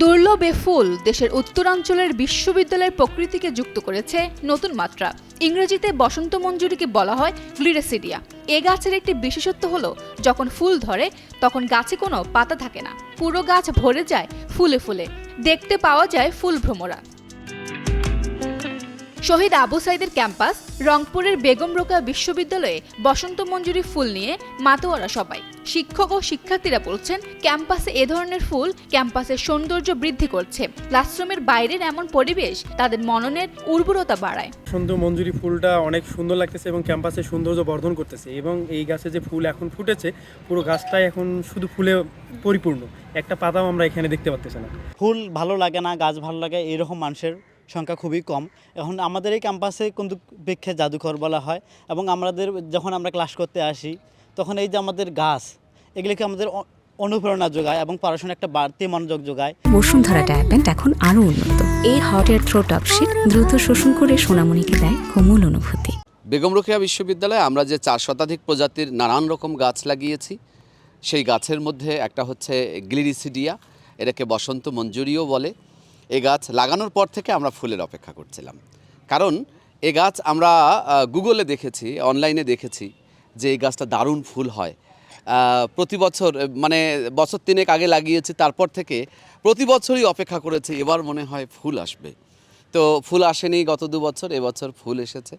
দুর্লভ ফুল দেশের উত্তরাঞ্চলের বিশ্ববিদ্যালয়ের প্রকৃতিকে যুক্ত করেছে নতুন মাত্রা। ইংরেজিতে বসন্ত মঞ্জুরিকে বলা হয় গ্লিরেসিডিয়া এ গাছের একটি বিশেষত্ব হল, যখন ফুল ধরে, তখন গাছে কোনো পাতা থাকে না। পুরো গাছ ভরে যায় ফুলে ফুলে। দেখতে পাওয়া যায় ফুল ভ্রমরা। শহীদ আবু সাইদের ক্যাম্পাস রংপুরের বেগম রোকা বিশ্ববিদ্যালয়ে বসন্ত মঞ্জুরি ফুল নিয়ে মাতোয়ারা সবাই শিক্ষক ও শিক্ষার্থীরা বলছেন ক্যাম্পাসে এ ধরনের ফুল ক্যাম্পাসের সৌন্দর্য বৃদ্ধি করছে। ক্লাসরুমের বাইরের এমন পরিবেশ তাদের মননের উর্বরতা বাড়ায়। সুন্দর মঞ্জুরি ফুলটা অনেক সুন্দর লাগতেছে এবং ক্যাম্পাসের সৌন্দর্য বর্ধন করতেছে এবং এই গাছে যে ফুল এখন ফুটেছে পুরো গাছটাই এখন শুধু ফুলে পরিপূর্ণ। একটা পাতাও আমরা এখানে দেখতে পাচ্তেছি না। ফুল ভালো লাগে না গাছ ভালো লাগে এরকম মানুষের সংখ্যা খুবই কম। এখন আমাদের এই ক্যাম্পাসে কিন্তু পেক্ষে জাদুঘর বলা হয় এবং আমাদের যখন আমরা ক্লাস করতে আসি তখন এই যে আমাদের গাছ এগুলিকে আমাদের অনুপ্রেরণা যোগায় এবং পড়াশোনা একটা বাড়তি মনোযোগ যোগায়। বসুন্ধরা ডায়াপেন্ট এখন আরও উন্নত। এই হট এয়ার থ্রো টপশিট দ্রুত শোষণ করে সোনামণিকে দেয় কোমল অনুভূতি। বেগম রোকেয়া বিশ্ববিদ্যালয়ে আমরা যে চার শতাধিক প্রজাতির নানান রকম গাছ লাগিয়েছি সেই গাছের মধ্যে একটা হচ্ছে গ্লিরিসিডিয়া এটাকে বসন্ত মঞ্জুরিও বলে। এই গাছ লাগানোর পর থেকে আমরা ফুলের অপেক্ষা করছিলাম। কারণ এ গাছ আমরা গুগলে দেখেছি অনলাইনে দেখেছি যে এই গাছটা দারুণ ফুল হয়। প্রতি বছর মানে বছর তিনেক আগে লাগিয়েছি, তারপর থেকে প্রতি বছরই অপেক্ষা করেছি, এবার মনে হয় ফুল আসবে। তো ফুল আসেনি গত দু বছর এবছর ফুল এসেছে।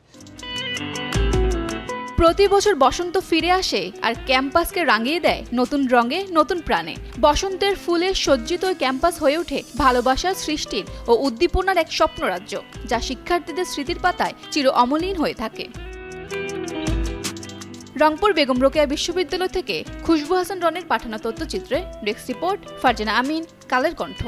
প্রতি বছর বসন্ত ফিরে আসে আর ক্যাম্পাসকে রাঙিয়ে দেয় নতুন রঙে নতুন প্রাণে। বসন্তের ফুলে সজ্জিত ক্যাম্পাস হয়ে ওঠে ভালোবাসার সৃষ্টির ও উদ্দীপনার এক স্বপ্নরাজ্য, যা শিক্ষার্থীদের স্মৃতির পাতায় চির অমলিন হয়ে থাকে। রংপুর বেগম রোকেয়া বিশ্ববিদ্যালয় থেকে খুশবু হাসান রনের পাঠানো তথ্যচিত্রে ডেস্ক রিপোর্ট ফারজানা আমিন, কালের কণ্ঠ।